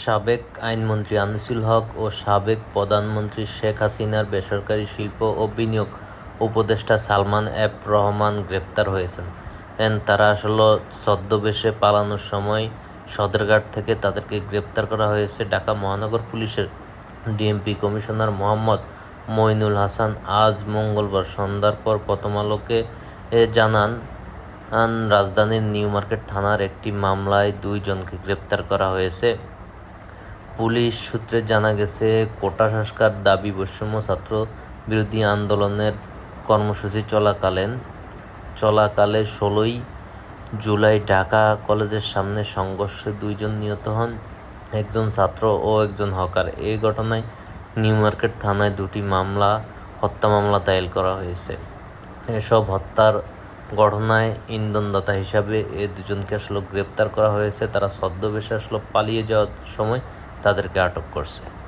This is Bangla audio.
সাবেক আইনমন্ত্রী আনিসুল হক ও সাবেক প্রধানমন্ত্রী শেখ হাসিনার বেসরকারি শিল্প ও বিনিয়োগ উপদেষ্টা সালমান এফ রহমান গ্রেপ্তার হয়েছেন। এন, তারা আসলে ছদ্মবেশে পালানোর সময় সদরঘাট থেকে তাদেরকে গ্রেপ্তার করা হয়েছে ঢাকা মহানগর পুলিশের ডিএমপি কমিশনার মোহাম্মদ মইনুল হাসান। আজ মঙ্গলবার সন্ধ্যার পর প্রথম আলোকে জানান, রাজধানীর নিউ মার্কেট থানার একটি মামলায় দুইজনকে গ্রেপ্তার করা হয়েছে। পুলিশ সূত্রে জানা গেছে, কোটা সংস্কার দাবি বৈষম্য ছাত্র বিরোধী আন্দোলনের কর্মসূচি চলাকালীন, চলাকালে ষোলোই জুলাই ঢাকা কলেজের সামনে সংঘর্ষে দুইজন নিহত হন, একজন ছাত্র ও একজন হকার। এই ঘটনায় নিউ মার্কেট থানায় দুটি মামলা, হত্যা মামলা দায়ের করা হয়েছে। এসব হত্যার ঘটনায় ইন্ধনদাতা হিসাবে এ দুজনকে আসলে গ্রেপ্তার করা হয়েছে। তারা ছদ্মবেশে আসলে পালিয়ে যাওয়ার সময় তাদেরকে আটক করছে।